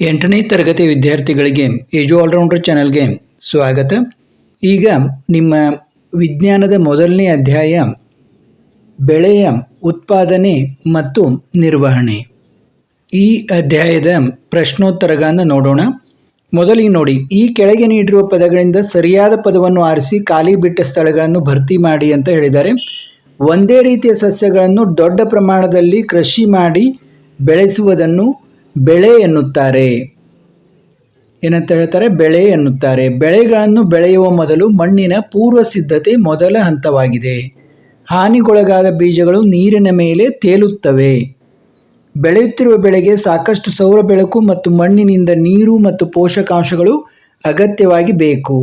ಎಂಟನೇ ತರಗತಿ ವಿದ್ಯಾರ್ಥಿಗಳಿಗೆ ಏಜು ಆಲ್ರೌಂಡರ್ ಚಾನಲ್ಗೆ ಸ್ವಾಗತ. ಈಗ ನಿಮ್ಮ ವಿಜ್ಞಾನದ ಮೊದಲನೇ ಅಧ್ಯಾಯ, ಬೆಳೆಯ ಉತ್ಪಾದನೆ ಮತ್ತು ನಿರ್ವಹಣೆ. ಈ ಅಧ್ಯಾಯದ ಪ್ರಶ್ನೋತ್ತರಗಳನ್ನು ನೋಡೋಣ. ಮೊದಲಿಗೆ ನೋಡಿ, ಈ ಕೆಳಗೆ ನೀಡಿರುವ ಪದಗಳಿಂದ ಸರಿಯಾದ ಪದವನ್ನು ಆರಿಸಿ ಖಾಲಿ ಬಿಟ್ಟ ಸ್ಥಳಗಳನ್ನು ಭರ್ತಿ ಮಾಡಿ ಅಂತ ಹೇಳಿದ್ದಾರೆ. ಒಂದೇ ರೀತಿಯ ಸಸ್ಯಗಳನ್ನು ದೊಡ್ಡ ಪ್ರಮಾಣದಲ್ಲಿ ಕೃಷಿ ಮಾಡಿ ಬೆಳೆಸುವುದನ್ನು ಬೆಳೆ ಎನ್ನುತ್ತಾರೆ. ಏನಂತ ಹೇಳ್ತಾರೆ? ಬೆಳೆ ಎನ್ನುತ್ತಾರೆ. ಬೆಳೆಗಳನ್ನು ಬೆಳೆಯುವ ಮೊದಲು ಮಣ್ಣಿನ ಪೂರ್ವ ಸಿದ್ಧತೆ ಮೊದಲ ಹಂತವಾಗಿದೆ. ಹಾನಿಗೊಳಗಾದ ಬೀಜಗಳು ನೀರಿನ ಮೇಲೆ ತೇಲುತ್ತವೆ. ಬೆಳೆಯುತ್ತಿರುವ ಬೆಳೆಗೆ ಸಾಕಷ್ಟು ಸೌರ ಬೆಳಕು ಮತ್ತು ಮಣ್ಣಿನಿಂದ ನೀರು ಮತ್ತು ಪೋಷಕಾಂಶಗಳು ಅಗತ್ಯವಾಗಿ ಬೇಕು.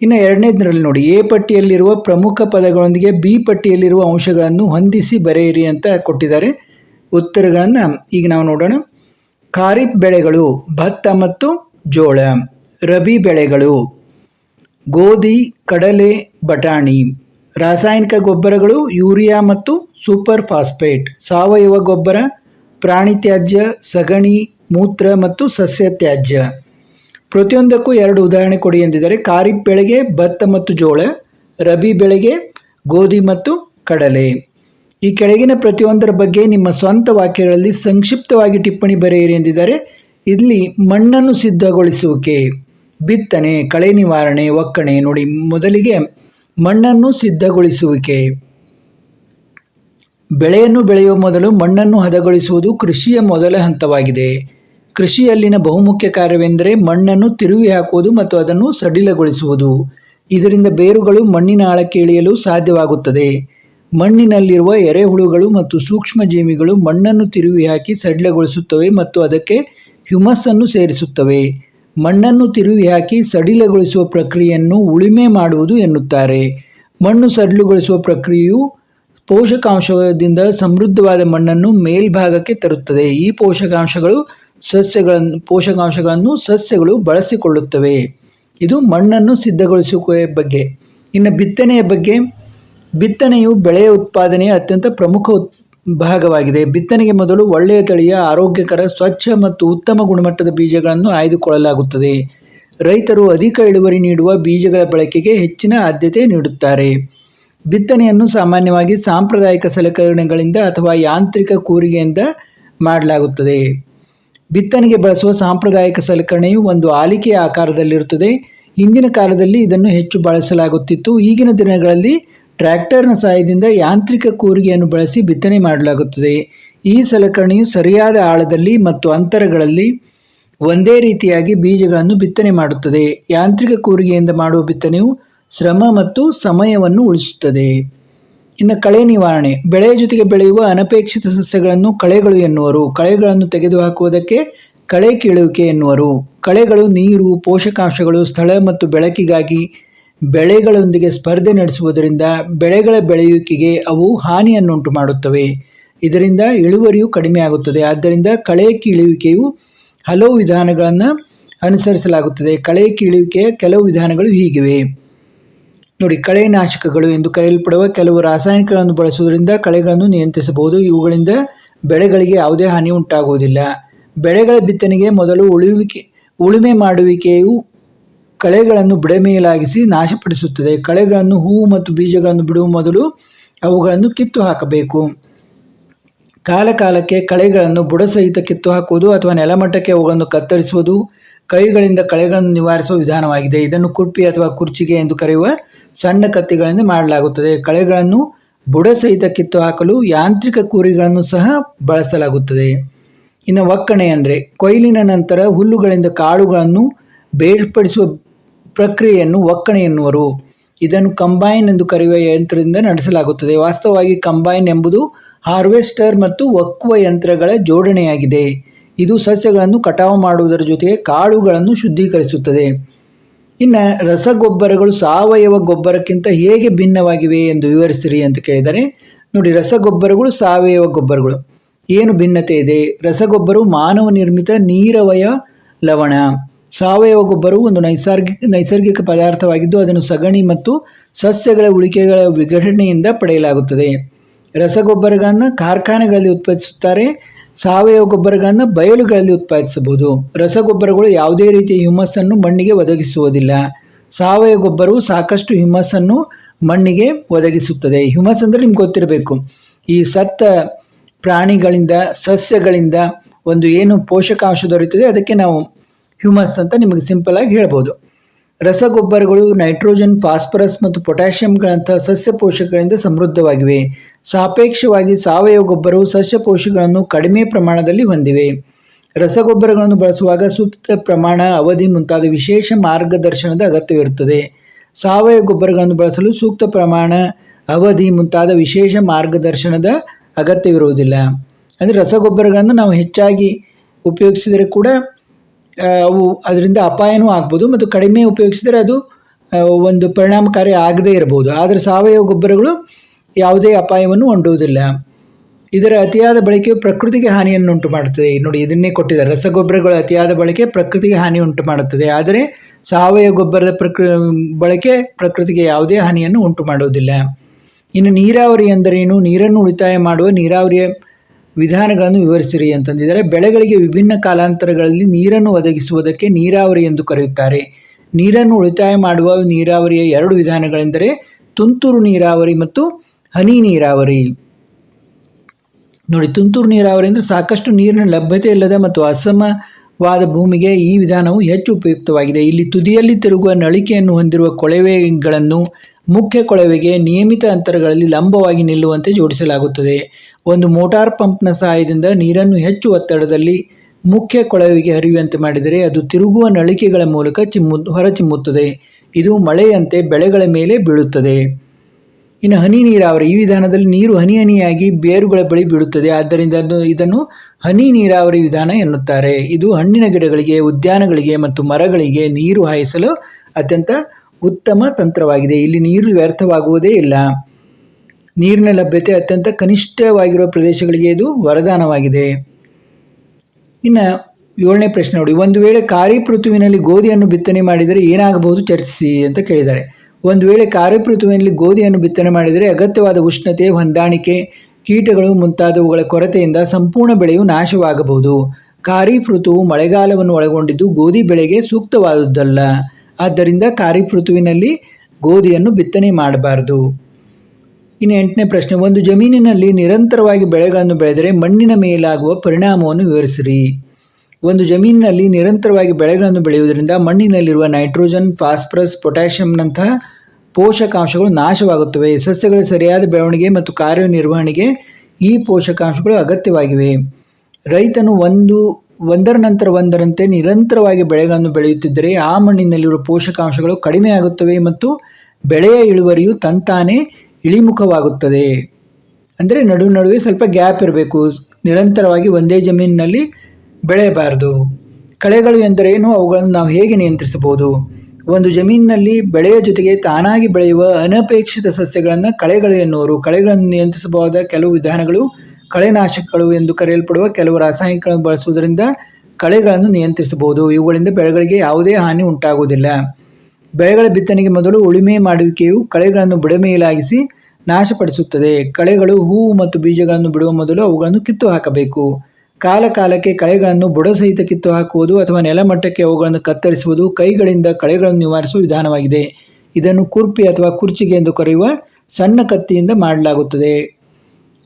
ಇನ್ನು ಎರಡನೇದರಲ್ಲಿ ನೋಡಿ, ಎ ಪಟ್ಟಿಯಲ್ಲಿರುವ ಪ್ರಮುಖ ಪದಗಳೊಂದಿಗೆ ಬಿ ಪಟ್ಟಿಯಲ್ಲಿರುವ ಅಂಶಗಳನ್ನು ಹೊಂದಿಸಿ ಬರೆಯಿರಿ ಅಂತ ಕೊಟ್ಟಿದ್ದಾರೆ ಉತ್ತರಗಳನ್ನು ಈಗ ನಾವು ನೋಡೋಣ. ಖಾರಿಫ್ ಬೆಳೆಗಳು ಭತ್ತ ಮತ್ತು ಜೋಳ, ರಬಿ ಬೆಳೆಗಳು, ಗೋಧಿ, ಕಡಲೆ, ಬಟಾಣಿ, ರಾಸಾಯನಿಕ ಗೊಬ್ಬರಗಳು, ಯೂರಿಯಾ ಮತ್ತು ಸೂಪರ್ ಫಾಸ್ಫೇಟ್, ಸಾವಯವ ಗೊಬ್ಬರ, ಪ್ರಾಣಿ ತ್ಯಾಜ್ಯ, ಸಗಣಿ, ಮೂತ್ರ ಮತ್ತು ಸಸ್ಯ ತ್ಯಾಜ್ಯ. ಪ್ರತಿಯೊಂದಕ್ಕೂ ಎರಡು ಉದಾಹರಣೆ ಕೊಡಿ ಎಂದಿದ್ದಾರೆ ಖಾರಿಫ್ ಬೆಳೆಗೆ ಭತ್ತ ಮತ್ತು ಜೋಳ, ರಬಿ ಬೆಳೆಗೆ ಗೋಧಿ ಮತ್ತು ಕಡಲೆ. ಈ ಕೆಳಗಿನ ಪ್ರತಿಯೊಂದರ ಬಗ್ಗೆ ನಿಮ್ಮ ಸ್ವಂತ ವಾಕ್ಯಗಳಲ್ಲಿ ಸಂಕ್ಷಿಪ್ತವಾಗಿ ಟಿಪ್ಪಣಿ ಬರೆಯಿರಿ ಎಂದಿದ್ದಾರೆ. ಇಲ್ಲಿ ಮಣ್ಣನ್ನು ಸಿದ್ಧಗೊಳಿಸುವಿಕೆ, ಬಿತ್ತನೆ, ಕಳೆ ನಿವಾರಣೆ, ಒಕ್ಕಣೆ ನೋಡಿ. ಮೊದಲಿಗೆ ಮಣ್ಣನ್ನು ಸಿದ್ಧಗೊಳಿಸುವಿಕೆ. ಬೆಳೆಯನ್ನು ಬೆಳೆಯುವ ಮೊದಲು ಮಣ್ಣನ್ನು ಹದಗೊಳಿಸುವುದು ಕೃಷಿಯ ಮೊದಲ ಹಂತವಾಗಿದೆ. ಕೃಷಿಯಲ್ಲಿನ ಬಹುಮುಖ್ಯ ಕಾರ್ಯವೆಂದರೆ ಮಣ್ಣನ್ನು ತಿರುವಿ ಹಾಕುವುದು ಮತ್ತು ಅದನ್ನು ಸಡಿಲಗೊಳಿಸುವುದು. ಇದರಿಂದ ಬೇರುಗಳು ಮಣ್ಣಿನ ಆಳಕ್ಕೆ ಇಳಿಯಲು ಸಾಧ್ಯವಾಗುತ್ತದೆ. ಮಣ್ಣಿನಲ್ಲಿರುವ ಎರೆಹುಳುಗಳು ಮತ್ತು ಸೂಕ್ಷ್ಮ ಜೀವಿಗಳು ಮಣ್ಣನ್ನು ತಿರುವಿ ಹಾಕಿ ಸಡಿಲಗೊಳಿಸುತ್ತವೆ ಮತ್ತು ಅದಕ್ಕೆ ಹ್ಯುಮಸ್ಸನ್ನು ಸೇರಿಸುತ್ತವೆ. ಮಣ್ಣನ್ನು ತಿರುವಿ ಹಾಕಿ ಸಡಿಲಗೊಳಿಸುವ ಪ್ರಕ್ರಿಯೆಯನ್ನು ಉಳಿಮೆ ಮಾಡುವುದು ಎನ್ನುತ್ತಾರೆ. ಮಣ್ಣು ಸಡಿಲಗೊಳಿಸುವ ಪ್ರಕ್ರಿಯೆಯು ಪೋಷಕಾಂಶದಿಂದ ಸಮೃದ್ಧವಾದ ಮಣ್ಣನ್ನು ಮೇಲ್ಭಾಗಕ್ಕೆ ತರುತ್ತದೆ. ಈ ಪೋಷಕಾಂಶಗಳು ಸಸ್ಯಗಳನ್ನು, ಪೋಷಕಾಂಶಗಳನ್ನು ಸಸ್ಯಗಳು ಬಳಸಿಕೊಳ್ಳುತ್ತವೆ. ಇದು ಮಣ್ಣನ್ನು ಸಿದ್ಧಗೊಳಿಸುವ ಬಗ್ಗೆ. ಇನ್ನು ಬಿತ್ತನೆಯ ಬಗ್ಗೆ ಬಿತ್ತನೆಯು ಬೆಳೆಯ ಉತ್ಪಾದನೆಯ ಅತ್ಯಂತ ಪ್ರಮುಖ ಭಾಗವಾಗಿದೆ. ಬಿತ್ತನೆಗೆ ಮೊದಲು ಒಳ್ಳೆಯ ತಳಿಯ, ಆರೋಗ್ಯಕರ, ಸ್ವಚ್ಛ ಮತ್ತು ಉತ್ತಮ ಗುಣಮಟ್ಟದ ಬೀಜಗಳನ್ನು ಆಯ್ದುಕೊಳ್ಳಲಾಗುತ್ತದೆ. ರೈತರು ಅಧಿಕ ಇಳುವರಿ ನೀಡುವ ಬೀಜಗಳ ಬಳಕೆಗೆ ಹೆಚ್ಚಿನ ಆದ್ಯತೆ ನೀಡುತ್ತಾರೆ. ಬಿತ್ತನೆಯನ್ನು ಸಾಮಾನ್ಯವಾಗಿ ಸಾಂಪ್ರದಾಯಿಕ ಸಲಕರಣೆಗಳಿಂದ ಅಥವಾ ಯಾಂತ್ರಿಕ ಕೂರಿಗೆಯಿಂದ ಮಾಡಲಾಗುತ್ತದೆ. ಬಿತ್ತನೆಗೆ ಬಳಸುವ ಸಾಂಪ್ರದಾಯಿಕ ಸಲಕರಣೆಯು ಒಂದು ಆಲಿಕೆಯ ಆಕಾರದಲ್ಲಿರುತ್ತದೆ. ಹಿಂದಿನ ಕಾಲದಲ್ಲಿ ಇದನ್ನು ಹೆಚ್ಚು ಬಳಸಲಾಗುತ್ತಿತ್ತು. ಈಗಿನ ದಿನಗಳಲ್ಲಿ ಟ್ರ್ಯಾಕ್ಟರ್ನ ಸಹಾಯದಿಂದ ಯಾಂತ್ರಿಕ ಕೂರಿಗೆಯನ್ನು ಬಳಸಿ ಬಿತ್ತನೆ ಮಾಡಲಾಗುತ್ತದೆ. ಈ ಸಲಕರಣೆಯು ಸರಿಯಾದ ಆಳದಲ್ಲಿ ಮತ್ತು ಅಂತರಗಳಲ್ಲಿ ಒಂದೇ ರೀತಿಯಾಗಿ ಬೀಜಗಳನ್ನು ಬಿತ್ತನೆ ಮಾಡುತ್ತದೆ. ಯಾಂತ್ರಿಕ ಕೂರಿಗೆಯಿಂದ ಮಾಡುವ ಬಿತ್ತನೆಯು ಶ್ರಮ ಮತ್ತು ಸಮಯವನ್ನು ಉಳಿಸುತ್ತದೆ. ಇನ್ನು ಕಳೆ ನಿವಾರಣೆ. ಬೆಳೆಯ ಜೊತೆಗೆ ಬೆಳೆಯುವ ಅನಪೇಕ್ಷಿತ ಸಸ್ಯಗಳನ್ನು ಕಳೆಗಳು ಎನ್ನುವರು. ಕಳೆಗಳನ್ನು ತೆಗೆದುಹಾಕುವುದಕ್ಕೆ ಕಳೆ ಕೀಳುವಿಕೆ ಎನ್ನುವರು. ಕಳೆಗಳು ನೀರು, ಪೋಷಕಾಂಶಗಳು, ಸ್ಥಳ ಮತ್ತು ಬೆಳಕಿಗಾಗಿ ಬೆಳೆಗಳೊಂದಿಗೆ ಸ್ಪರ್ಧೆ ನಡೆಸುವುದರಿಂದ ಬೆಳೆಗಳ ಬೆಳೆಯುವಿಕೆಗೆ ಅವು ಹಾನಿಯನ್ನುಂಟು ಮಾಡುತ್ತವೆ. ಇದರಿಂದ ಇಳುವರಿಯು ಕಡಿಮೆಯಾಗುತ್ತದೆ ಆದ್ದರಿಂದ ಕಳೆ ಕೀಳುವಿಕೆಯು ಹಲವು ವಿಧಾನಗಳನ್ನು ಅನುಸರಿಸಲಾಗುತ್ತದೆ. ಕಳೆ ಕೀಳುವಿಕೆಯ ಕೆಲವು ವಿಧಾನಗಳು ಹೀಗಿವೆ. ನೋಡಿ ಕಳೆನಾಶಕಗಳು ಎಂದು ಕರೆಯಲ್ಪಡುವ ಕೆಲವು ರಾಸಾಯನಿಕಗಳನ್ನು ಬಳಸುವುದರಿಂದ ಕಳೆಗಳನ್ನು ನಿಯಂತ್ರಿಸಬಹುದು. ಇವುಗಳಿಂದ ಬೆಳೆಗಳಿಗೆ ಯಾವುದೇ ಹಾನಿ ಉಂಟಾಗುವುದಿಲ್ಲ. ಬೆಳೆಗಳ ಬಿತ್ತನೆಗೆ ಮೊದಲು ಉಳುವಿಕೆ, ಉಳುಮೆ ಮಾಡುವಿಕೆಯು ಕಳೆಗಳನ್ನು ಬುಡಮೇಲಾಗಿಸಿ ನಾಶಪಡಿಸುತ್ತದೆ. ಕಳೆಗಳನ್ನು ಹೂವು ಮತ್ತು ಬೀಜಗಳನ್ನು ಬಿಡುವ ಮೊದಲು ಅವುಗಳನ್ನು ಕಿತ್ತು ಹಾಕಬೇಕು ಕಾಲಕಾಲಕ್ಕೆ ಕಳೆಗಳನ್ನು ಬುಡ ಸಹಿತ ಕಿತ್ತು ಹಾಕುವುದು ಅಥವಾ ನೆಲಮಟ್ಟಕ್ಕೆ ಅವುಗಳನ್ನು ಕತ್ತರಿಸುವುದು ಕೈಗಳಿಂದ ಕಳೆಗಳನ್ನು ನಿವಾರಿಸುವ ವಿಧಾನವಾಗಿದೆ. ಇದನ್ನು ಕುರ್ಪಿ ಅಥವಾ ಕುರ್ಚಿಗೆ ಎಂದು ಕರೆಯುವ ಸಣ್ಣ ಕತ್ತಿಗಳಿಂದ ಮಾಡಲಾಗುತ್ತದೆ. ಕಳೆಗಳನ್ನು ಬುಡ ಸಹಿತ ಕಿತ್ತು ಹಾಕಲು ಯಾಂತ್ರಿಕ ಕೂರಿಗಳನ್ನು ಸಹ ಬಳಸಲಾಗುತ್ತದೆ. ಇನ್ನು ಒಕ್ಕಣೆ ಅಂದರೆ ಕೊಯ್ಲಿನ ನಂತರ ಹುಲ್ಲುಗಳಿಂದ ಕಾಳುಗಳನ್ನು ಬೇರ್ಪಡಿಸುವ ಪ್ರಕ್ರಿಯೆಯನ್ನು ಒಕ್ಕಣೆ ಎನ್ನುವರು. ಇದನ್ನು ಕಂಬೈನ್ ಎಂದು ಕರೆಯುವ ಯಂತ್ರದಿಂದ ನಡೆಸಲಾಗುತ್ತದೆ. ವಾಸ್ತವವಾಗಿ ಕಂಬೈನ್ ಎಂಬುದು ಹಾರ್ವೆಸ್ಟರ್ ಮತ್ತು ಒಕ್ಕುವ ಯಂತ್ರಗಳ ಜೋಡಣೆಯಾಗಿದೆ. ಇದು ಸಸ್ಯಗಳನ್ನು ಕಟಾವು ಮಾಡುವುದರ ಜೊತೆಗೆ ಕಾಳುಗಳನ್ನು ಶುದ್ಧೀಕರಿಸುತ್ತದೆ. ಇನ್ನು ರಸಗೊಬ್ಬರಗಳು ಸಾವಯವ ಗೊಬ್ಬರಕ್ಕಿಂತ ಹೇಗೆ ಭಿನ್ನವಾಗಿವೆ ಎಂದು ವಿವರಿಸಿರಿ ಅಂತ ಕೇಳಿದರೆ, ನೋಡಿ ರಸಗೊಬ್ಬರಗಳು ಸಾವಯವ ಗೊಬ್ಬರಗಳು. ಏನು ಭಿನ್ನತೆ ಇದೆ? ರಸಗೊಬ್ಬರವು ಮಾನವ ನಿರ್ಮಿತ ನೀರವಯ ಲವಣ. ಸಾವಯವ ಗೊಬ್ಬರವು ಒಂದು ನೈಸರ್ಗಿಕ ನೈಸರ್ಗಿಕ ಪದಾರ್ಥವಾಗಿದ್ದು ಅದನ್ನು ಸಗಣಿ ಮತ್ತು ಸಸ್ಯಗಳ ಉಳಿಕೆಗಳ ವಿಘಟನೆಯಿಂದ ಪಡೆಯಲಾಗುತ್ತದೆ. ರಸಗೊಬ್ಬರಗಳನ್ನು ಕಾರ್ಖಾನೆಗಳಲ್ಲಿ ಉತ್ಪಾದಿಸುತ್ತಾರೆ. ಸಾವಯವ ಗೊಬ್ಬರಗಳನ್ನು ಬಯಲುಗಳಲ್ಲಿ ಉತ್ಪಾದಿಸಬಹುದು. ರಸಗೊಬ್ಬರಗಳು ಯಾವುದೇ ರೀತಿಯ ಹ್ಯೂಮಸ್ಸನ್ನು ಮಣ್ಣಿಗೆ ಒದಗಿಸುವುದಿಲ್ಲ. ಸಾವಯವ ಗೊಬ್ಬರವು ಸಾಕಷ್ಟು ಹ್ಯೂಮಸ್ಸನ್ನು ಮಣ್ಣಿಗೆ ಒದಗಿಸುತ್ತದೆ. ಹ್ಯೂಮಸ್ ಅಂದರೆ ನಿಮ್ಗೆ ಗೊತ್ತಿರಬೇಕು. ಈ ಸತ್ತ ಪ್ರಾಣಿಗಳಿಂದ, ಸಸ್ಯಗಳಿಂದ ಒಂದು ಏನು ಪೋಷಕಾಂಶ ದೊರೆಯುತ್ತದೆ, ಅದಕ್ಕೆ ನಾವು ಹ್ಯೂಮಸ್ ಅಂತ ನಿಮಗೆ ಸಿಂಪಲ್ ಆಗಿ ಹೇಳ್ಬೋದು. ರಸಗೊಬ್ಬರಗಳು ನೈಟ್ರೋಜನ್, ಫಾಸ್ಫರಸ್ ಮತ್ತು ಪೊಟ್ಯಾಷಿಯಂಗಳಂತಹ ಸಸ್ಯ ಪೋಷಕಗಳಿಂದ ಸಮೃದ್ಧವಾಗಿವೆ. ಸಾಪೇಕ್ಷವಾಗಿ ಸಾವಯವ ಗೊಬ್ಬರವು ಸಸ್ಯ ಪೋಷಕಗಳನ್ನು ಕಡಿಮೆ ಪ್ರಮಾಣದಲ್ಲಿ ಹೊಂದಿವೆ. ರಸಗೊಬ್ಬರಗಳನ್ನು ಬಳಸುವಾಗ ಸೂಕ್ತ ಪ್ರಮಾಣ, ಅವಧಿ ಮುಂತಾದ ವಿಶೇಷ ಮಾರ್ಗದರ್ಶನದ ಅಗತ್ಯವಿರುತ್ತದೆ. ಸಾವಯವ ಗೊಬ್ಬರಗಳನ್ನು ಬಳಸಲು ಸೂಕ್ತ ಪ್ರಮಾಣ, ಅವಧಿ ಮುಂತಾದ ವಿಶೇಷ ಮಾರ್ಗದರ್ಶನದ ಅಗತ್ಯವಿರುವುದಿಲ್ಲ. ಅಂದರೆ ರಸಗೊಬ್ಬರಗಳನ್ನು ನಾವು ಹೆಚ್ಚಾಗಿ ಉಪಯೋಗಿಸಿದರೆ ಕೂಡ ಅವು ಅದರಿಂದ ಅಪಾಯನೂ ಆಗ್ಬೋದು ಮತ್ತು ಕಡಿಮೆ ಉಪಯೋಗಿಸಿದರೆ ಅದು ಒಂದು ಪರಿಣಾಮಕಾರಿ ಆಗದೇ ಇರಬಹುದು ಆದರೆ ಸಾವಯವ ಗೊಬ್ಬರಗಳು ಯಾವುದೇ ಅಪಾಯವನ್ನು ಹೊಂಡುವುದಿಲ್ಲ ಇದರ ಅತಿಯಾದ ಬಳಕೆಯು ಪ್ರಕೃತಿಗೆ ಹಾನಿಯನ್ನು ಉಂಟು ಮಾಡುತ್ತದೆ ನೋಡಿ, ಇದನ್ನೇ ಕೊಟ್ಟಿದ್ದಾರೆ. ರಸಗೊಬ್ಬರಗಳ ಅತಿಯಾದ ಬಳಕೆ ಪ್ರಕೃತಿಗೆ ಹಾನಿ ಉಂಟು ಮಾಡುತ್ತದೆ ಆದರೆ ಸಾವಯವ ಗೊಬ್ಬರದ ಪ್ರಕೃ, ಬಳಕೆ ಪ್ರಕೃತಿಗೆ ಯಾವುದೇ ಹಾನಿಯನ್ನು ಉಂಟು ಮಾಡುವುದಿಲ್ಲ ಇನ್ನು ನೀರಾವರಿ ಎಂದರೇನು? ನೀರನ್ನು ಉಳಿತಾಯ ಮಾಡುವ ನೀರಾವರಿಯ ವಿಧಾನಗಳನ್ನು ವಿವರಿಸಿರಿ ಅಂತಂದಿದ್ದಾರೆ ಬೆಳೆಗಳಿಗೆ ವಿಭಿನ್ನ ಕಾಲಾಂತರಗಳಲ್ಲಿ ನೀರನ್ನು ಒದಗಿಸುವುದಕ್ಕೆ ನೀರಾವರಿ ಎಂದು ಕರೆಯುತ್ತಾರೆ. ನೀರನ್ನು ಉಳಿತಾಯ ಮಾಡುವ ನೀರಾವರಿಯ ಎರಡು ವಿಧಾನಗಳೆಂದರೆ, ತುಂತುರು ನೀರಾವರಿ ಮತ್ತು ಹನಿ ನೀರಾವರಿ. ನೋಡಿ, ತುಂತುರು ನೀರಾವರಿ ಅಂದರೆ ಸಾಕಷ್ಟು ನೀರಿನ ಲಭ್ಯತೆ ಇಲ್ಲದ ಮತ್ತು ಅಸಮವಾದ ಭೂಮಿಗೆ ಈ ವಿಧಾನವು ಹೆಚ್ಚು ಉಪಯುಕ್ತವಾಗಿದೆ. ಇಲ್ಲಿ ತುದಿಯಲ್ಲಿ ತಿರುಗುವ ನಳಿಕೆಯನ್ನು ಹೊಂದಿರುವ ಕೊಳವೆಗಳನ್ನು ಮುಖ್ಯ ಕೊಳವೆಗೆ ನಿಯಮಿತ ಅಂತರಗಳಲ್ಲಿ ಲಂಬವಾಗಿ ನಿಲ್ಲುವಂತೆ ಜೋಡಿಸಲಾಗುತ್ತದೆ. ಒಂದು ಮೋಟಾರ್ ಪಂಪ್ನ ಸಹಾಯದಿಂದ ನೀರನ್ನು ಹೆಚ್ಚು ಒತ್ತಡದಲ್ಲಿ ಮುಖ್ಯ ಕೊಳವೆಗೆ ಹರಿಯುವಂತೆ ಮಾಡಿದರೆ ಅದು ತಿರುಗುವ ನಳಿಕೆಗಳ ಮೂಲಕ ಚಿಮ್ಮು, ಹೊರಚಿಮ್ಮುತ್ತದೆ. ಇದು ಮಳೆಯಂತೆ ಬೆಳೆಗಳ ಮೇಲೆ ಬೀಳುತ್ತದೆ. ಇನ್ನು ಹನಿ ನೀರಾವರಿ, ಈ ವಿಧಾನದಲ್ಲಿ ನೀರು ಹನಿ ಹನಿಯಾಗಿ ಬೇರುಗಳ ಬಳಿ ಬೀಳುತ್ತದೆ. ಆದ್ದರಿಂದ ಇದನ್ನು ಹನಿ ನೀರಾವರಿ ವಿಧಾನ ಎನ್ನುತ್ತಾರೆ. ಇದು ಹಣ್ಣಿನ ಗಿಡಗಳಿಗೆ, ಉದ್ಯಾನಗಳಿಗೆ ಮತ್ತು ಮರಗಳಿಗೆ ನೀರು ಹಾಯಿಸಲು ಅತ್ಯಂತ ಉತ್ತಮ ತಂತ್ರವಾಗಿದೆ. ಇಲ್ಲಿ ನೀರು ವ್ಯರ್ಥವಾಗುವುದೇ ಇಲ್ಲ. ನೀರಿನ ಲಭ್ಯತೆ ಅತ್ಯಂತ ಕನಿಷ್ಠವಾಗಿರುವ ಪ್ರದೇಶಗಳಿಗೆ ಇದು ವರದಾನವಾಗಿದೆ. ಇನ್ನು ಏಳನೇ ಪ್ರಶ್ನೆ ನೋಡಿ. ಒಂದು ವೇಳೆ ಖಾರೀಫ್ ಋತುವಿನಲ್ಲಿ ಗೋಧಿಯನ್ನು ಬಿತ್ತನೆ ಮಾಡಿದರೆ ಏನಾಗಬಹುದು ಚರ್ಚಿಸಿ ಅಂತ ಕೇಳಿದ್ದಾರೆ. ಒಂದು ವೇಳೆ ಖಾರೀಫ್ ಋತುವಿನಲ್ಲಿ ಗೋಧಿಯನ್ನು ಬಿತ್ತನೆ ಮಾಡಿದರೆ ಅಗತ್ಯವಾದ ಉಷ್ಣತೆ, ಹೊಂದಾಣಿಕೆ, ಕೀಟಗಳು ಮುಂತಾದವುಗಳ ಕೊರತೆಯಿಂದ ಸಂಪೂರ್ಣ ಬೆಳೆಯು ನಾಶವಾಗಬಹುದು. ಖಾರೀಫ್ ಋತುವು ಮಳೆಗಾಲವನ್ನು ಒಳಗೊಂಡಿದ್ದು ಗೋಧಿ ಬೆಳೆಗೆ ಸೂಕ್ತವಾದುದಲ್ಲ. ಆದ್ದರಿಂದ ಖಾರಿಫ್ ಋತುವಿನಲ್ಲಿ ಗೋಧಿಯನ್ನು ಬಿತ್ತನೆ ಮಾಡಬಾರದು. ಇನ್ನು ಎಂಟನೇ ಪ್ರಶ್ನೆ, ಒಂದು ಜಮೀನಿನಲ್ಲಿ ನಿರಂತರವಾಗಿ ಬೆಳೆಗಳನ್ನು ಬೆಳೆದರೆ ಮಣ್ಣಿನ ಮೇಲಾಗುವ ಪರಿಣಾಮವನ್ನು ವಿವರಿಸಿರಿ. ಒಂದು ಜಮೀನಿನಲ್ಲಿ ನಿರಂತರವಾಗಿ ಬೆಳೆಗಳನ್ನು ಬೆಳೆಯುವುದರಿಂದ ಮಣ್ಣಿನಲ್ಲಿರುವ ನೈಟ್ರೋಜನ್, ಫಾಸ್ಫರಸ್, ಪೊಟ್ಯಾಷಿಯಂನಂತಹ ಪೋಷಕಾಂಶಗಳು ನಾಶವಾಗುತ್ತವೆ. ಸಸ್ಯಗಳ ಸರಿಯಾದ ಬೆಳವಣಿಗೆ ಮತ್ತು ಕಾರ್ಯನಿರ್ವಹಣೆಗೆ ಈ ಪೋಷಕಾಂಶಗಳು ಅಗತ್ಯವಾಗಿವೆ. ರೈತನು ಒಂದು ಒಂದರ ನಂತರ ಒಂದರಂತೆ ನಿರಂತರವಾಗಿ ಬೆಳೆಗಳನ್ನು ಬೆಳೆಯುತ್ತಿದ್ದರೆ ಆ ಮಣ್ಣಿನಲ್ಲಿರುವ ಪೋಷಕಾಂಶಗಳು ಕಡಿಮೆಯಾಗುತ್ತವೆ ಮತ್ತು ಬೆಳೆಯ ಇಳುವರಿಯು ತಂತಾನೇ ಇಳಿಮುಖವಾಗುತ್ತದೆ. ಅಂದರೆ ನಡುವೆ ನಡುವೆ ಸ್ವಲ್ಪ ಗ್ಯಾಪ್ ಇರಬೇಕು. ನಿರಂತರವಾಗಿ ಒಂದೇ ಜಮೀನಿನಲ್ಲಿ ಬೆಳೆಯಬಾರದು. ಕಳೆಗಳು ಎಂದರೇನು ಅವುಗಳನ್ನು ನಾವು ಹೇಗೆ ನಿಯಂತ್ರಿಸಬಹುದು? ಒಂದು ಜಮೀನಿನಲ್ಲಿ ಬೆಳೆಯ ಜೊತೆಗೆ ತಾನಾಗಿ ಬೆಳೆಯುವ ಅನಪೇಕ್ಷಿತ ಸಸ್ಯಗಳನ್ನು ಕಳೆಗಳು ಎನ್ನುವರು. ಕಳೆಗಳನ್ನು ನಿಯಂತ್ರಿಸಬಹುದಾದ ಕೆಲವು ವಿಧಾನಗಳು ಕಳೆನಾಶಕಗಳು ಎಂದು ಕರೆಯಲ್ಪಡುವ ಕೆಲವು ರಾಸಾಯನಿಕಗಳನ್ನು ಬಳಸುವುದರಿಂದ ಕಳೆಗಳನ್ನು ನಿಯಂತ್ರಿಸಬಹುದು. ಇವುಗಳಿಂದ ಬೆಳೆಗಳಿಗೆ ಯಾವುದೇ ಹಾನಿ ಉಂಟಾಗುವುದಿಲ್ಲ. ಬೆಳೆಗಳ ಬಿತ್ತನೆಗೆ ಮೊದಲು ಉಳುಮೆ ಮಾಡುವಿಕೆಯು ಕಳೆಗಳನ್ನು ಬುಡಮೇಲಾಗಿಸಿ ನಾಶಪಡಿಸುತ್ತದೆ. ಕಳೆಗಳು ಹೂವು ಮತ್ತು ಬೀಜಗಳನ್ನು ಬಿಡುವ ಮೊದಲು ಅವುಗಳನ್ನು ಕಿತ್ತು ಹಾಕಬೇಕು ಕಾಲ ಕಾಲಕ್ಕೆ ಕಳೆಗಳನ್ನು ಬುಡ ಸಹಿತ ಕಿತ್ತು ಹಾಕುವುದು ಅಥವಾ ನೆಲಮಟ್ಟಕ್ಕೆ ಅವುಗಳನ್ನು ಕತ್ತರಿಸುವುದು ಕೈಗಳಿಂದ ಕಳೆಗಳನ್ನು ನಿವಾರಿಸುವ ವಿಧಾನವಾಗಿದೆ. ಇದನ್ನು ಕುರ್ಪಿ ಅಥವಾ ಕುರ್ಚಿಗೆ ಎಂದು ಕರೆಯುವ ಸಣ್ಣ ಕತ್ತಿಯಿಂದ ಮಾಡಲಾಗುತ್ತದೆ.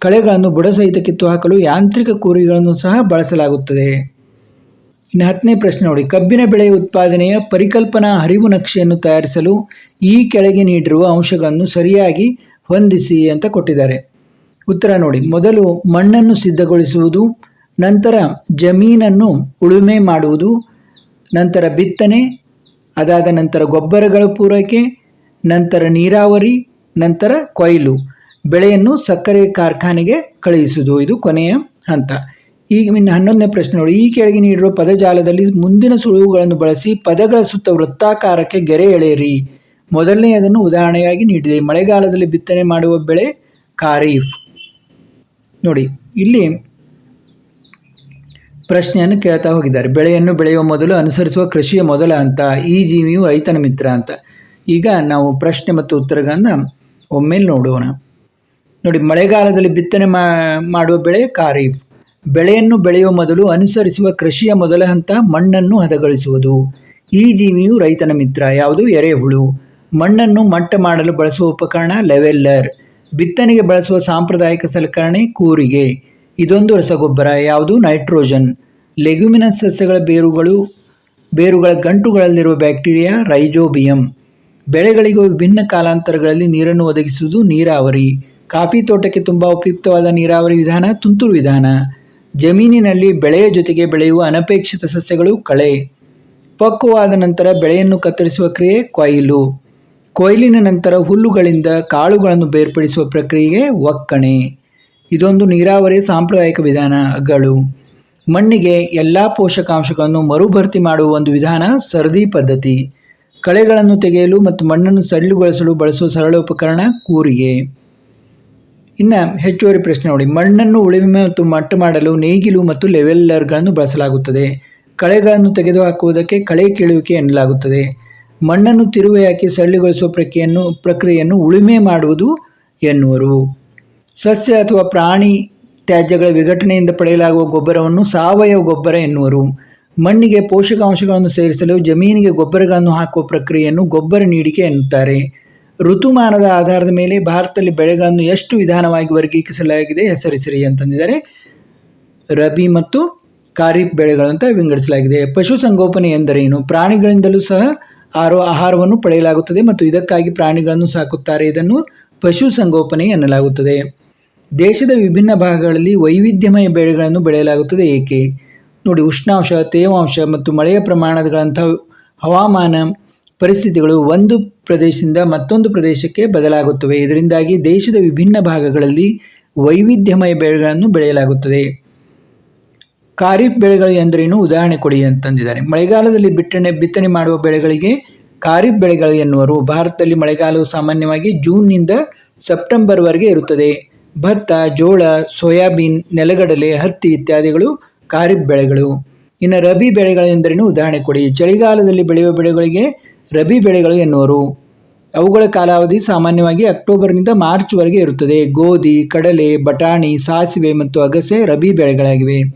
ಕಳೆಗಳನ್ನು ಬುಡಸಹಿತ ಕಿತ್ತು ಹಾಕಲು ಯಾಂತ್ರಿಕ ಕೂರಿಗಳನ್ನು ಸಹ ಬಳಸಲಾಗುತ್ತದೆ. ಇನ್ನು ಹತ್ತನೇ ಪ್ರಶ್ನೆ ನೋಡಿ. ಕಬ್ಬಿನ ಬೆಳೆ ಉತ್ಪಾದನೆಯ ಪರಿಕಲ್ಪನಾ ಹರಿವು ನಕ್ಷೆಯನ್ನು ತಯಾರಿಸಲು ಈ ಕೆಳಗೆ ನೀಡಿರುವ ಅಂಶಗಳನ್ನು ಸರಿಯಾಗಿ ಹೊಂದಿಸಿ ಅಂತ ಕೊಟ್ಟಿದ್ದಾರೆ. ಉತ್ತರ ನೋಡಿ. ಮೊದಲು ಮಣ್ಣನ್ನು ಸಿದ್ಧಗೊಳಿಸುವುದು, ನಂತರ ಜಮೀನನ್ನು ಉಳುಮೆ ಮಾಡುವುದು, ನಂತರ ಬಿತ್ತನೆ, ಅದಾದ ನಂತರ ಗೊಬ್ಬರಗಳ ಪೂರೈಕೆ, ನಂತರ ನೀರಾವರಿ, ನಂತರ ಕೊಯ್ಲು. ಬೆಳೆಯನ್ನು ಸಕ್ಕರೆ ಕಾರ್ಖಾನೆಗೆ ಕಳುಹಿಸುವುದು. ಇದು ಕೊನೆಯ ಹಂತ. ಈಗ ಇನ್ನು ಹನ್ನೊಂದನೇ ಪ್ರಶ್ನೆ ನೋಡಿ. ಈ ಕೆಳಗೆ ನೀಡಿರುವ ಪದಜಾಲದಲ್ಲಿ ಮುಂದಿನ ಸುಳುವುಗಳನ್ನು ಬಳಸಿ ಪದಗಳ ಸುತ್ತ ವೃತ್ತಾಕಾರಕ್ಕೆ ಗೆರೆ ಎಳೆಯಿರಿ. ಮೊದಲನೆಯದನ್ನು ಉದಾಹರಣೆಯಾಗಿ ನೀಡಿದೆ. ಮಳೆಗಾಲದಲ್ಲಿ ಬಿತ್ತನೆ ಮಾಡುವ ಬೆಳೆ ಖಾರೀಫ್. ನೋಡಿ, ಇಲ್ಲಿ ಪ್ರಶ್ನೆಯನ್ನು ಕೇಳ್ತಾ ಹೋಗಿದ್ದಾರೆ. ಬೆಳೆಯನ್ನು ಬೆಳೆಯುವ ಮೊದಲು ಅನುಸರಿಸುವ ಕೃಷಿಯ ಮೊದಲ ಹಂತ, ಈ ಜೀವಿಯು ರೈತನ ಮಿತ್ರ ಅಂತ. ಈಗ ನಾವು ಪ್ರಶ್ನೆ ಮತ್ತು ಉತ್ತರಗಳನ್ನು ಒಮ್ಮೆಲೆ ನೋಡೋಣ. ನೋಡಿ, ಮಳೆಗಾಲದಲ್ಲಿ ಬಿತ್ತನೆ ಮಾಡುವ ಬೆಳೆ ಖಾರೀಫ್. ಬೆಳೆಯನ್ನು ಬೆಳೆಯುವ ಮೊದಲು ಅನುಸರಿಸುವ ಕೃಷಿಯ ಮೊದಲ ಹಂತ ಮಣ್ಣನ್ನು ಹದಗೊಳಿಸುವುದು. ಈ ಜೀವಿಯು ರೈತನ ಮಿತ್ರ, ಯಾವುದು? ಎರೆಹುಳು. ಮಣ್ಣನ್ನು ಮಟ್ಟ ಮಾಡಲು ಬಳಸುವ ಉಪಕರಣ ಲೆವೆಲ್ಲರ್. ಬಿತ್ತನೆಗೆ ಬಳಸುವ ಸಾಂಪ್ರದಾಯಿಕ ಸಲಕರಣೆ ಕೂರಿಗೆ. ಇದೊಂದು ರಸಗೊಬ್ಬರ, ಯಾವುದು? ನೈಟ್ರೋಜನ್. ಲೆಗ್ಯುಮಿನಸ್ ಸಸ್ಯಗಳ ಬೇರುಗಳು, ಬೇರುಗಳ ಗಂಟುಗಳಲ್ಲಿರುವ ಬ್ಯಾಕ್ಟೀರಿಯಾ, ರೈಜೋಬಿಯಂ. ಬೆಳೆಗಳಿಗೂ ವಿಭಿನ್ನ ಕಾಲಾಂತರಗಳಲ್ಲಿ ನೀರನ್ನು ಒದಗಿಸುವುದು ನೀರಾವರಿ. ಕಾಫಿ ತೋಟಕ್ಕೆ ತುಂಬ ಉಪಯುಕ್ತವಾದ ನೀರಾವರಿ ವಿಧಾನ ತುಂತುರು ವಿಧಾನ. ಜಮೀನಿನಲ್ಲಿ ಬೆಳೆಯ ಜೊತೆಗೆ ಬೆಳೆಯುವ ಅನಪೇಕ್ಷಿತ ಸಸ್ಯಗಳು ಕಳೆ. ಪಕ್ವವಾದ ನಂತರ ಬೆಳೆಯನ್ನು ಕತ್ತರಿಸುವ ಕ್ರಿಯೆ ಕೊಯ್ಲು. ಕೊಯ್ಲಿನ ನಂತರ ಹುಲ್ಲುಗಳಿಂದ ಕಾಳುಗಳನ್ನು ಬೇರ್ಪಡಿಸುವ ಪ್ರಕ್ರಿಯೆಗೆ ಒಕ್ಕಣೆ. ಇದೊಂದು ನೀರಾವರಿ ಸಾಂಪ್ರದಾಯಿಕ ವಿಧಾನಗಳು. ಮಣ್ಣಿಗೆ ಎಲ್ಲ ಪೋಷಕಾಂಶಗಳನ್ನು ಮರುಭರ್ತಿ ಮಾಡುವ ಒಂದು ವಿಧಾನ ಸರದಿ ಪದ್ಧತಿ. ಕಳೆಗಳನ್ನು ತೆಗೆಯಲು ಮತ್ತು ಮಣ್ಣನ್ನು ಸಡಿಲುಗೊಳಿಸಲು ಬಳಸುವ ಸರಳ ಉಪಕರಣ ಕೂರಿಗೆ. ಇನ್ನು ಹೆಚ್ಚುವರಿ ಪ್ರಶ್ನೆ ನೋಡಿ. ಮಣ್ಣನ್ನು ಉಳುಮೆ ಮತ್ತು ಮಟ್ಟ ಮಾಡಲು ನೇಗಿಲು ಮತ್ತು ಲೆವೆಲ್ಲರ್ಗಳನ್ನು ಬಳಸಲಾಗುತ್ತದೆ. ಕಳೆಗಳನ್ನು ತೆಗೆದುಹಾಕುವುದಕ್ಕೆ ಕಳೆ ಕೀಳುವಿಕೆ ಎನ್ನಲಾಗುತ್ತದೆ. ಮಣ್ಣನ್ನು ತಿರುವಿ ಹಾಕಿ ಸಳ್ಳಿಗೊಳಿಸುವ ಪ್ರಕ್ರಿಯೆಯನ್ನು ಪ್ರಕ್ರಿಯೆಯನ್ನು ಉಳುಮೆ ಮಾಡುವುದು ಎನ್ನುವರು. ಸಸ್ಯ ಅಥವಾ ಪ್ರಾಣಿ ತ್ಯಾಜ್ಯಗಳ ವಿಘಟನೆಯಿಂದ ಪಡೆಯಲಾಗುವ ಗೊಬ್ಬರವನ್ನು ಸಾವಯವ ಗೊಬ್ಬರ ಎನ್ನುವರು. ಮಣ್ಣಿಗೆ ಪೋಷಕಾಂಶಗಳನ್ನು ಸೇರಿಸಲು ಜಮೀನಿಗೆ ಗೊಬ್ಬರಗಳನ್ನು ಹಾಕುವ ಪ್ರಕ್ರಿಯೆಯನ್ನು ಗೊಬ್ಬರ ನೀಡಿಕೆ ಎನ್ನುತ್ತಾರೆ. ಋತುಮಾನದ ಆಧಾರದ ಮೇಲೆ ಭಾರತದಲ್ಲಿ ಬೆಳೆಗಳನ್ನು ಎಷ್ಟು ವಿಧಾನವಾಗಿ ವರ್ಗೀಕರಿಸಲಾಗಿದೆ ಹೆಸರಿಸಿರಿ ಅಂತಂದಿದ್ದಾರೆ ರಬಿ ಮತ್ತು ಖಾರಿಫ್ ಬೆಳೆಗಳಂತ ವಿಂಗಡಿಸಲಾಗಿದೆ. ಪಶುಸಂಗೋಪನೆ ಎಂದರೇನು? ಪ್ರಾಣಿಗಳಿಂದಲೂ ಸಹ ಆರೋ ಆಹಾರವನ್ನು ಪಡೆಯಲಾಗುತ್ತದೆ ಮತ್ತು ಇದಕ್ಕಾಗಿ ಪ್ರಾಣಿಗಳನ್ನು ಸಾಕುತ್ತಾರೆ. ಇದನ್ನು ಪಶುಸಂಗೋಪನೆ ಎನ್ನಲಾಗುತ್ತದೆ. ದೇಶದ ವಿಭಿನ್ನ ಭಾಗಗಳಲ್ಲಿ ವೈವಿಧ್ಯಮಯ ಬೆಳೆಗಳನ್ನು ಬೆಳೆಯಲಾಗುತ್ತದೆ. ಏಕೆ? ನೋಡಿ, ಉಷ್ಣಾಂಶ, ತೇವಾಂಶ ಮತ್ತು ಮಳೆಯ ಪ್ರಮಾಣಗಳಂಥ ಹವಾಮಾನ ಪರಿಸ್ಥಿತಿಗಳು ಒಂದು ಪ್ರದೇಶದಿಂದ ಮತ್ತೊಂದು ಪ್ರದೇಶಕ್ಕೆ ಬದಲಾಗುತ್ತವೆ. ಇದರಿಂದಾಗಿ ದೇಶದ ವಿಭಿನ್ನ ಭಾಗಗಳಲ್ಲಿ ವೈವಿಧ್ಯಮಯ ಬೆಳೆಗಳನ್ನು ಬೆಳೆಯಲಾಗುತ್ತದೆ. ಖಾರಿಫ್ ಬೆಳೆಗಳು ಎಂದರೇನು? ಉದಾಹರಣೆ ಕೊಡಿ ಅಂತಂದಿದ್ದಾರೆ ಮಳೆಗಾಲದಲ್ಲಿ ಬಿತ್ತನೆ ಬಿತ್ತನೆ ಮಾಡುವ ಬೆಳೆಗಳಿಗೆ ಖಾರಿಫ್ ಬೆಳೆಗಳು ಎನ್ನುವರು. ಭಾರತದಲ್ಲಿ ಮಳೆಗಾಲವು ಸಾಮಾನ್ಯವಾಗಿ ಜೂನ್ನಿಂದ ಸೆಪ್ಟೆಂಬರ್ವರೆಗೆ ಇರುತ್ತದೆ. ಭತ್ತ, ಜೋಳ, ಸೋಯಾಬೀನ್, ನೆಲಗಡಲೆ, ಹತ್ತಿ ಇತ್ಯಾದಿಗಳು ಖಾರಿಫ್ ಬೆಳೆಗಳು. ಇನ್ನು ರಬಿ ಬೆಳೆಗಳು ಎಂದರೇನು ಉದಾಹರಣೆ ಕೊಡಿ. ಚಳಿಗಾಲದಲ್ಲಿ ಬೆಳೆಯುವ ಬೆಳೆಗಳಿಗೆ ರಬಿ ಬೆಳೆಗಳು ಎನ್ನುವರು. ಅವುಗಳ ಕಾಲಾವಧಿ ಸಾಮಾನ್ಯವಾಗಿ ಅಕ್ಟೋಬರ್ನಿಂದ ಮಾರ್ಚ್ವರೆಗೆ ಇರುತ್ತದೆ. ಗೋಧಿ, ಕಡಲೆ, ಬಟಾಣಿ, ಸಾಸಿವೆ ಮತ್ತು ಅಗಸೆ ರಬಿ ಬೆಳೆಗಳಾಗಿವೆ.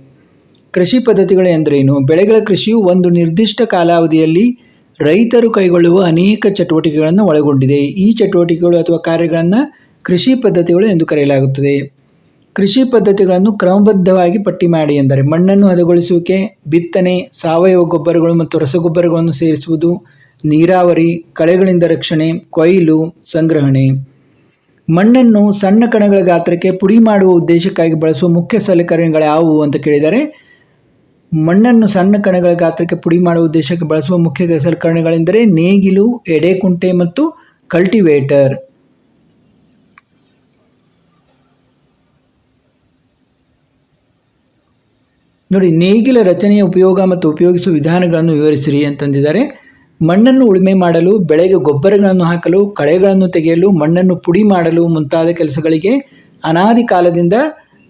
ಕೃಷಿ ಪದ್ಧತಿಗಳು ಎಂದರೇನು? ಬೆಳೆಗಳ ಕೃಷಿಯು ಒಂದು ನಿರ್ದಿಷ್ಟ ಕಾಲಾವಧಿಯಲ್ಲಿ ರೈತರು ಕೈಗೊಳ್ಳುವ ಅನೇಕ ಚಟುವಟಿಕೆಗಳನ್ನು ಒಳಗೊಂಡಿದೆ. ಈ ಚಟುವಟಿಕೆಗಳು ಅಥವಾ ಕಾರ್ಯಗಳನ್ನು ಕೃಷಿ ಪದ್ಧತಿಗಳು ಎಂದು ಕರೆಯಲಾಗುತ್ತದೆ. ಕೃಷಿ ಪದ್ಧತಿಗಳನ್ನು ಕ್ರಮಬದ್ಧವಾಗಿ ಪಟ್ಟಿ ಮಾಡಿ ಎಂದರೆ ಮಣ್ಣನ್ನು ಹದಗೊಳಿಸುವಿಕೆ, ಬಿತ್ತನೆ, ಸಾವಯವ ಗೊಬ್ಬರಗಳು ಮತ್ತು ರಸಗೊಬ್ಬರಗಳನ್ನು ಸೇರಿಸುವುದು ನೀರಾವರಿ, ಕಳೆಗಳಿಂದ ರಕ್ಷಣೆ, ಕೊಯ್ಲು, ಸಂಗ್ರಹಣೆ. ಮಣ್ಣನ್ನು ಸಣ್ಣ ಕಣಗಳ ಗಾತ್ರಕ್ಕೆ ಪುಡಿ ಮಾಡುವ ಉದ್ದೇಶಕ್ಕಾಗಿ ಬಳಸುವ ಮುಖ್ಯ ಸಲಕರಣೆಗಳು ಯಾವುವು ಅಂತ ಕೇಳಿದರೆ, ಮಣ್ಣನ್ನು ಸಣ್ಣ ಕಣಗಳ ಗಾತ್ರಕ್ಕೆ ಪುಡಿ ಮಾಡುವ ಉದ್ದೇಶಕ್ಕೆ ಬಳಸುವ ಮುಖ್ಯ ಸಲಕರಣೆಗಳೆಂದರೆ ನೇಗಿಲು, ಎಡೆಕುಂಟೆ ಮತ್ತು ಕಲ್ಟಿವೇಟರ್. ನೋಡಿ, ನೇಗಿಲ ರಚನೆಯ ಉಪಯೋಗ ಮತ್ತು ಉಪಯೋಗಿಸುವ ವಿಧಾನಗಳನ್ನು ವಿವರಿಸಿರಿ ಅಂತಂದಿದ್ದಾರೆ. ಮಣ್ಣನ್ನು ಉಳುಮೆ ಮಾಡಲು, ಬೆಳೆಗೆ ಗೊಬ್ಬರಗಳನ್ನು ಹಾಕಲು, ಕಳೆಗಳನ್ನು ತೆಗೆಯಲು, ಮಣ್ಣನ್ನು ಪುಡಿ ಮಾಡಲು ಮುಂತಾದ ಕೆಲಸಗಳಿಗೆ ಅನಾದಿ ಕಾಲದಿಂದ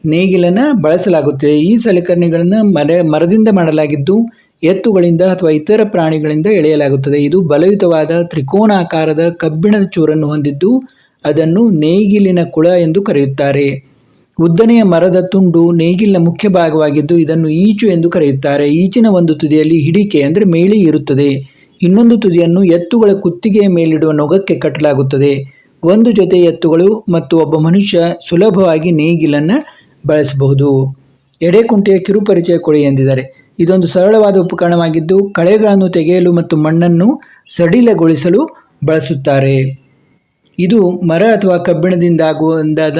ನೇಗಿಲನ್ನು ಬಳಸಲಾಗುತ್ತದೆ. ಈ ಸಲಕರಣೆಗಳನ್ನು ಮರ, ಮರದಿಂದ ಮಾಡಲಾಗಿದ್ದು, ಎತ್ತುಗಳಿಂದ ಅಥವಾ ಇತರ ಪ್ರಾಣಿಗಳಿಂದ ಎಳೆಯಲಾಗುತ್ತದೆ. ಇದು ಬಲಯುತವಾದ ತ್ರಿಕೋನಾಕಾರದ ಕಬ್ಬಿಣದ ಚೂರನ್ನು ಹೊಂದಿದ್ದು, ಅದನ್ನು ನೇಗಿಲಿನ ಕುಳ ಎಂದು ಕರೆಯುತ್ತಾರೆ. ಉದ್ದನೆಯ ಮರದ ತುಂಡು ನೇಗಿಲಿನ ಮುಖ್ಯ ಭಾಗವಾಗಿದ್ದು, ಇದನ್ನು ಈಚು ಎಂದು ಕರೆಯುತ್ತಾರೆ. ಈಚಿನ ಒಂದು ತುದಿಯಲ್ಲಿ ಹಿಡಿಕೆ, ಅಂದರೆ ಮೇಳಿ ಇರುತ್ತದೆ. ಇನ್ನೊಂದು ತುದಿಯನ್ನು ಎತ್ತುಗಳ ಕುತ್ತಿಗೆಯ ಮೇಲಿಡುವ ನೊಗಕ್ಕೆ ಕಟ್ಟಲಾಗುತ್ತದೆ. ಒಂದು ಜೊತೆ ಎತ್ತುಗಳು ಮತ್ತು ಒಬ್ಬ ಮನುಷ್ಯ ಸುಲಭವಾಗಿ ನೇಗಿಲನ್ನು ಬಳಸಬಹುದು. ಎಡೆಕುಂಟೆಯ ಕಿರುಪರಿಚಯ ಕೊಡಿ ಎಂದಿದ್ದಾರೆ. ಇದೊಂದು ಸರಳವಾದ ಉಪಕರಣವಾಗಿದ್ದು, ಕಳೆಗಳನ್ನು ತೆಗೆಯಲು ಮತ್ತು ಮಣ್ಣನ್ನು ಸಡಿಲಗೊಳಿಸಲು ಬಳಸುತ್ತಾರೆ. ಇದು ಮರ ಅಥವಾ ಕಬ್ಬಿಣದಿಂದ ಆಗುವಂದಾದ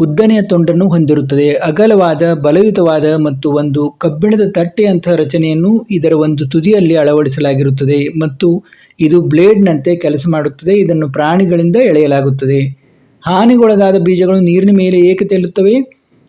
ಉದ್ದನೆಯ ತೊಂಡನ್ನು ಹೊಂದಿರುತ್ತದೆ. ಅಗಲವಾದ, ಬಲಯುತವಾದ ಮತ್ತು ಒಂದು ಕಬ್ಬಿಣದ ತಟ್ಟೆಯಂತಹ ರಚನೆಯನ್ನು ಇದರ ಒಂದು ತುದಿಯಲ್ಲಿ ಅಳವಡಿಸಲಾಗಿರುತ್ತದೆ ಮತ್ತು ಇದು ಬ್ಲೇಡ್ನಂತೆ ಕೆಲಸ ಮಾಡುತ್ತದೆ. ಇದನ್ನು ಪ್ರಾಣಿಗಳಿಂದ ಎಳೆಯಲಾಗುತ್ತದೆ. ಹಾನಿಗೊಳಗಾದ ಬೀಜಗಳು ನೀರಿನ ಮೇಲೆ ಏಕೆ ತೇಲುತ್ತವೆ?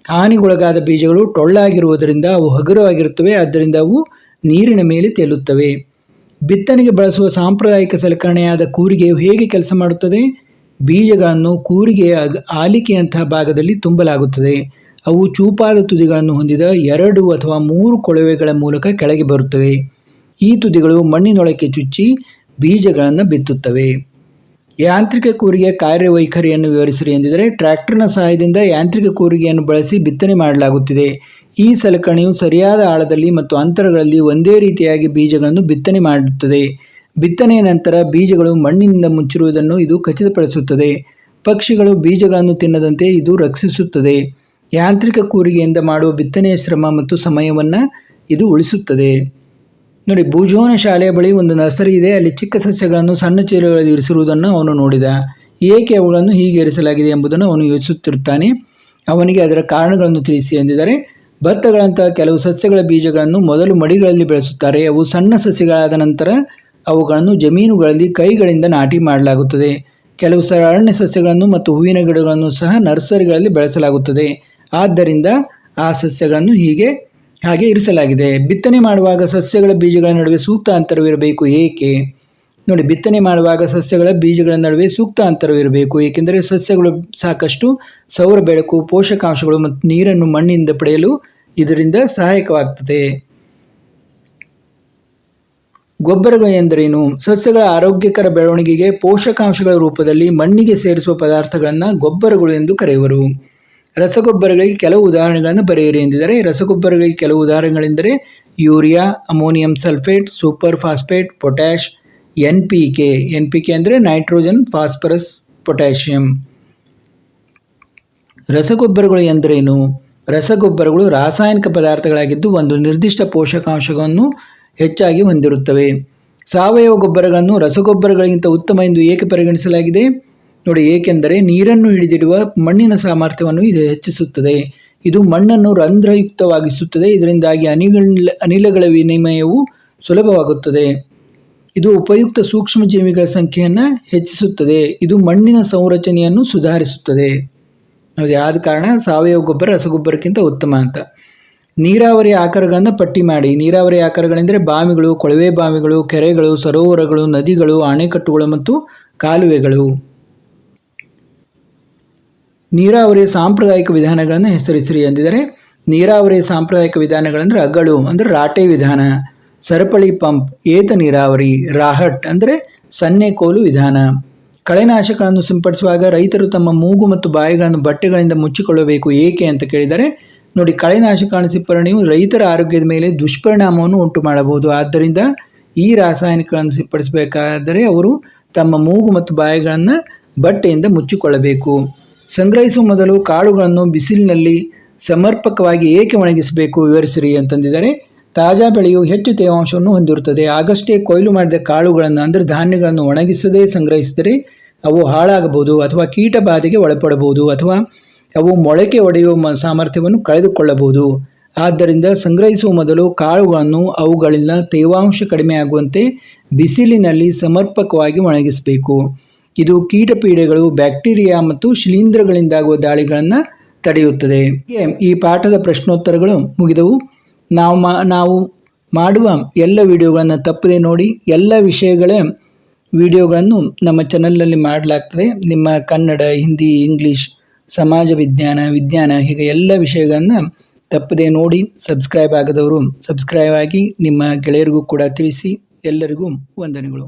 ಹಾನಿಗೊಳಗಾದ ಬೀಜಗಳು ಟೊಳ್ಳಾಗಿರುವುದರಿಂದ ಅವು ಹಗುರವಾಗಿರುತ್ತವೆ, ಆದ್ದರಿಂದ ಅವು ನೀರಿನ ಮೇಲೆ ತೇಲುತ್ತವೆ. ಬಿತ್ತನೆಗೆ ಬಳಸುವ ಸಾಂಪ್ರದಾಯಿಕ ಸಲಕರಣೆಯಾದ ಕೂರಿಗೆಯು ಹೇಗೆ ಕೆಲಸ ಮಾಡುತ್ತದೆ? ಬೀಜಗಳನ್ನು ಕೂರಿಗೆಯ ಆಲಿಕೆಯಂತಹ ಭಾಗದಲ್ಲಿ ತುಂಬಲಾಗುತ್ತದೆ. ಅವು ಚೂಪಾದ ತುದಿಗಳನ್ನು ಹೊಂದಿದ ಎರಡು ಅಥವಾ ಮೂರು ಕೊಳವೆಗಳ ಮೂಲಕ ಕೆಳಗೆ ಬರುತ್ತವೆ. ಈ ತುದಿಗಳು ಮಣ್ಣಿನೊಳಕ್ಕೆ ಚುಚ್ಚಿ ಬೀಜಗಳನ್ನು ಬಿತ್ತುತ್ತವೆ. ಯಾಂತ್ರಿಕ ಕೂರಿಗೆ ಕಾರ್ಯವೈಖರಿಯನ್ನು ವಿವರಿಸಿರಿ ಎಂದಿದರೆ ಟ್ರ್ಯಾಕ್ಟರ್ನ ಸಹಾಯದಿಂದ ಯಾಂತ್ರಿಕ ಕೂರಿಗೆಯನ್ನು ಬಳಸಿ ಬಿತ್ತನೆ ಮಾಡಲಾಗುತ್ತಿದೆ. ಈ ಸಲಕರಣೆಯು ಸರಿಯಾದ ಆಳದಲ್ಲಿ ಮತ್ತು ಅಂತರಗಳಲ್ಲಿ ಒಂದೇ ರೀತಿಯಾಗಿ ಬೀಜಗಳನ್ನು ಬಿತ್ತನೆ ಮಾಡುತ್ತದೆ. ಬಿತ್ತನೆಯ ನಂತರ ಬೀಜಗಳು ಮಣ್ಣಿನಿಂದ ಮುಚ್ಚಿರುವುದನ್ನು ಇದು ಖಚಿತಪಡಿಸುತ್ತದೆ. ಪಕ್ಷಿಗಳು ಬೀಜಗಳನ್ನು ತಿನ್ನದಂತೆ ಇದು ರಕ್ಷಿಸುತ್ತದೆ. ಯಾಂತ್ರಿಕ ಕೂರಿಗೆಯಿಂದ ಮಾಡುವ ಬಿತ್ತನೆಯ ಶ್ರಮ ಮತ್ತು ಸಮಯವನ್ನು ಇದು ಉಳಿಸುತ್ತದೆ. ನೋಡಿ, ಭೂಜೋನ ಶಾಲೆಯ ಬಳಿ ಒಂದು ನರ್ಸರಿ ಇದೆ. ಅಲ್ಲಿ ಚಿಕ್ಕ ಸಸ್ಯಗಳನ್ನು ಸಣ್ಣ ಚೀಲಗಳಲ್ಲಿ ಇರಿಸಿರುವುದನ್ನು ಅವನು ನೋಡಿದ. ಏಕೆ ಅವುಗಳನ್ನು ಹೀಗೆ ಇರಿಸಲಾಗಿದೆ ಎಂಬುದನ್ನು ಅವನು ಯೋಚಿಸುತ್ತಿರುತ್ತಾನೆ. ಅವನಿಗೆ ಅದರ ಕಾರಣಗಳನ್ನು ತಿಳಿಸಿ ಎಂದಿದ್ದಾರೆ. ಭತ್ತಗಳಂತಹ ಕೆಲವು ಸಸ್ಯಗಳ ಬೀಜಗಳನ್ನು ಮೊದಲು ಮಡಿಗಳಲ್ಲಿ ಬೆಳೆಸುತ್ತಾರೆ. ಅವು ಸಣ್ಣ ಸಸ್ಯಗಳಾದ ನಂತರ ಅವುಗಳನ್ನು ಜಮೀನುಗಳಲ್ಲಿ ಕೈಗಳಿಂದ ನಾಟಿ ಮಾಡಲಾಗುತ್ತದೆ. ಕೆಲವು ಸಲ ಅರಣ್ಯ ಸಸ್ಯಗಳನ್ನು ಮತ್ತು ಹೂವಿನ ಗಿಡಗಳನ್ನು ಸಹ ನರ್ಸರಿಗಳಲ್ಲಿ ಬೆಳೆಸಲಾಗುತ್ತದೆ. ಆದ್ದರಿಂದ ಆ ಸಸ್ಯಗಳನ್ನು ಹೀಗೆ, ಹಾಗೆ ಇರಿಸಲಾಗಿದೆ. ಬಿತ್ತನೆ ಮಾಡುವಾಗ ಸಸ್ಯಗಳ ಬೀಜಗಳ ನಡುವೆ ಸೂಕ್ತ ಅಂತರವಿರಬೇಕು ಏಕೆ? ನೋಡಿ, ಬಿತ್ತನೆ ಮಾಡುವಾಗ ಸಸ್ಯಗಳ ಬೀಜಗಳ ನಡುವೆ ಸೂಕ್ತ ಅಂತರವಿರಬೇಕು. ಏಕೆಂದರೆ ಸಸ್ಯಗಳು ಸಾಕಷ್ಟು ಸೌರ ಬೆಳಕು, ಪೋಷಕಾಂಶಗಳು ಮತ್ತು ನೀರನ್ನು ಮಣ್ಣಿನಿಂದ ಪಡೆಯಲು ಇದರಿಂದ ಸಹಾಯಕವಾಗ್ತದೆ. ಗೊಬ್ಬರಗಳು ಎಂದರೇನು? ಸಸ್ಯಗಳ ಆರೋಗ್ಯಕರ ಬೆಳವಣಿಗೆಗೆ ಪೋಷಕಾಂಶಗಳ ರೂಪದಲ್ಲಿ ಮಣ್ಣಿಗೆ ಸೇರಿಸುವ ಪದಾರ್ಥಗಳನ್ನು ಗೊಬ್ಬರಗಳು ಎಂದು ಕರೆಯುವರು. ರಸಗೊಬ್ಬರಗಳಿಗೆ ಕೆಲವು ಉದಾಹರಣೆಗಳನ್ನು ಬರೆಯಿರಿ ಎಂದಿದ್ದಾರೆ, ರಸಗೊಬ್ಬರಗಳಿಗೆ ಕೆಲವು ಉದಾಹರಣೆಗಳೆಂದರೆ urea, ammonium sulphate, super phosphate potash N P K. N P K ಅಂದರೆ ನೈಟ್ರೋಜನ್, ಫಾಸ್ಫರಸ್, ಪೊಟ್ಯಾಷಿಯಂ. ರಸಗೊಬ್ಬರಗಳು ಎಂದರೇನು? ರಸಗೊಬ್ಬರಗಳು ರಾಸಾಯನಿಕ ಪದಾರ್ಥಗಳಾಗಿದ್ದು ಒಂದು ನಿರ್ದಿಷ್ಟ ಪೋಷಕಾಂಶವನ್ನು ಹೆಚ್ಚಾಗಿ ಹೊಂದಿರುತ್ತವೆ. ಸಾವಯವ ಗೊಬ್ಬರಗಳನ್ನು ರಸಗೊಬ್ಬರಗಳಿಗಿಂತ ಉತ್ತಮ ಎಂದು ಏಕೆ ಪರಿಗಣಿಸಲಾಗಿದೆ? ನೋಡಿ, ಏಕೆಂದರೆ ನೀರನ್ನು ಹಿಡಿದಿಡುವ ಮಣ್ಣಿನ ಸಾಮರ್ಥ್ಯವನ್ನು ಇದು ಹೆಚ್ಚಿಸುತ್ತದೆ. ಇದು ಮಣ್ಣನ್ನು ರಂಧ್ರಯುಕ್ತವಾಗಿಸುತ್ತದೆ. ಇದರಿಂದಾಗಿ ಅನಿಲ, ಅನಿಲಗಳ ವಿನಿಮಯವು ಸುಲಭವಾಗುತ್ತದೆ. ಇದು ಉಪಯುಕ್ತ ಸೂಕ್ಷ್ಮಜೀವಿಗಳ ಸಂಖ್ಯೆಯನ್ನು ಹೆಚ್ಚಿಸುತ್ತದೆ. ಇದು ಮಣ್ಣಿನ ಸಂರಚನೆಯನ್ನು ಸುಧಾರಿಸುತ್ತದೆ. ಅದು ಯಾದ ಕಾರಣ ಸಾವಯವ ಗೊಬ್ಬರ ರಸಗೊಬ್ಬರಕ್ಕಿಂತ ಉತ್ತಮ ಅಂತ. ನೀರಾವರಿ ಆಕಾರಗಳನ್ನು ಪಟ್ಟಿ ಮಾಡಿ. ನೀರಾವರಿ ಆಕಾರಗಳೆಂದರೆ ಬಾವಿಗಳು, ಕೊಳವೆ ಬಾವಿಗಳು, ಕೆರೆಗಳು, ಸರೋವರಗಳು, ನದಿಗಳು ಅಣೆಕಟ್ಟುಗಳು ಮತ್ತು ಕಾಲುವೆಗಳು. ನೀರಾವರಿ ಸಾಂಪ್ರದಾಯಿಕ ವಿಧಾನಗಳನ್ನು ಹೆಸರಿಸಿರಿ ಎಂದಿದ್ದಾರೆ, ನೀರಾವರಿ ಸಾಂಪ್ರದಾಯಿಕ ವಿಧಾನಗಳಂದರೆ ಅಗಳು, ಅಂದರೆ ರಾಟೆ ವಿಧಾನ, ಸರಪಳಿ ಪಂಪ್, ಏತ ನೀರಾವರಿ, ರಾಹಟ್, ಅಂದರೆ ಸನ್ನೆ ಕೋಲು ವಿಧಾನ. ಕಳೆನಾಶಕಗಳನ್ನು ಸಿಂಪಡಿಸುವಾಗ ರೈತರು ತಮ್ಮ ಮೂಗು ಮತ್ತು ಬಾಯಿಗಳನ್ನು ಬಟ್ಟೆಗಳಿಂದ ಮುಚ್ಚಿಕೊಳ್ಳಬೇಕು. ಏಕೆ ಅಂತ ಕೇಳಿದರೆ ನೋಡಿ ಕಳೆನಾಶಕ ಸಿಂಪರಣೆಯು ರೈತರ ಆರೋಗ್ಯದ ಮೇಲೆ ದುಷ್ಪರಿಣಾಮವನ್ನು ಉಂಟು ಮಾಡಬಹುದು ಆದ್ದರಿಂದ ಈ ರಾಸಾಯನಿಕಗಳನ್ನು ಸಿಂಪಡಿಸಬೇಕಾದರೆ ಅವರು ತಮ್ಮ ಮೂಗು ಮತ್ತು ಬಾಯಿಗಳನ್ನು ಬಟ್ಟೆಯಿಂದ ಮುಚ್ಚಿಕೊಳ್ಳಬೇಕು. ಸಂಗ್ರಹಿಸುವ ಮೊದಲು ಕಾಳುಗಳನ್ನು ಬಿಸಿಲಿನಲ್ಲಿ ಸಮರ್ಪಕವಾಗಿ ಏಕೆ ಒಣಗಿಸಬೇಕು ವಿವರಿಸಿರಿ ಅಂತಂದಿದ್ದಾರೆ ತಾಜಾ ಬೆಳೆಯು ಹೆಚ್ಚು ತೇವಾಂಶವನ್ನು ಹೊಂದಿರುತ್ತದೆ. ಆಗಷ್ಟೇ ಕೊಯ್ಲು ಮಾಡಿದ ಕಾಳುಗಳನ್ನು, ಅಂದರೆ ಧಾನ್ಯಗಳನ್ನು ಒಣಗಿಸದೇ ಸಂಗ್ರಹಿಸಿದರೆ ಅವು ಹಾಳಾಗಬಹುದು ಅಥವಾ ಕೀಟ ಬಾಧೆಗೆ ಒಳಪಡಬಹುದು ಅಥವಾ ಅವು ಮೊಳಕೆ ಒಡೆಯುವ ಸಾಮರ್ಥ್ಯವನ್ನು ಕಳೆದುಕೊಳ್ಳಬಹುದು. ಆದ್ದರಿಂದ ಸಂಗ್ರಹಿಸುವ ಮೊದಲು ಕಾಳುಗಳನ್ನು ಅವುಗಳಿಂದ ತೇವಾಂಶ ಕಡಿಮೆ ಆಗುವಂತೆ ಬಿಸಿಲಿನಲ್ಲಿ ಸಮರ್ಪಕವಾಗಿ ಒಣಗಿಸಬೇಕು. ಇದು ಕೀಟಪೀಡೆಗಳು, ಬ್ಯಾಕ್ಟೀರಿಯಾ ಮತ್ತು ಶಿಲೀಂಧ್ರಗಳಿಂದಾಗುವ ದಾಳಿಗಳನ್ನು ತಡೆಯುತ್ತದೆ. ಈ ಪಾಠದ ಪ್ರಶ್ನೋತ್ತರಗಳು ಮುಗಿದವು. ನಾವು ಮಾ ನಾವು ಮಾಡುವ ಎಲ್ಲ ವಿಡಿಯೋಗಳನ್ನು ತಪ್ಪದೆ ನೋಡಿ ಎಲ್ಲ ವಿಷಯಗಳ ವಿಡಿಯೋಗಳನ್ನು ನಮ್ಮ ಚಾನಲ್ನಲ್ಲಿ ಮಾಡಲಾಗ್ತದೆ. ನಿಮ್ಮ ಕನ್ನಡ, ಹಿಂದಿ ಇಂಗ್ಲೀಷ್ ಸಮಾಜ ವಿಜ್ಞಾನ ವಿಜ್ಞಾನ ಹೀಗೆ ಎಲ್ಲ ವಿಷಯಗಳನ್ನು ತಪ್ಪದೆ ನೋಡಿ ಸಬ್ಸ್ಕ್ರೈಬ್ ಆಗದವರು ಸಬ್ಸ್ಕ್ರೈಬ್ ಆಗಿ ನಿಮ್ಮ ಗೆಳೆಯರಿಗೂ ಕೂಡ ತಿಳಿಸಿ ಎಲ್ಲರಿಗೂ ವಂದನೆಗಳು.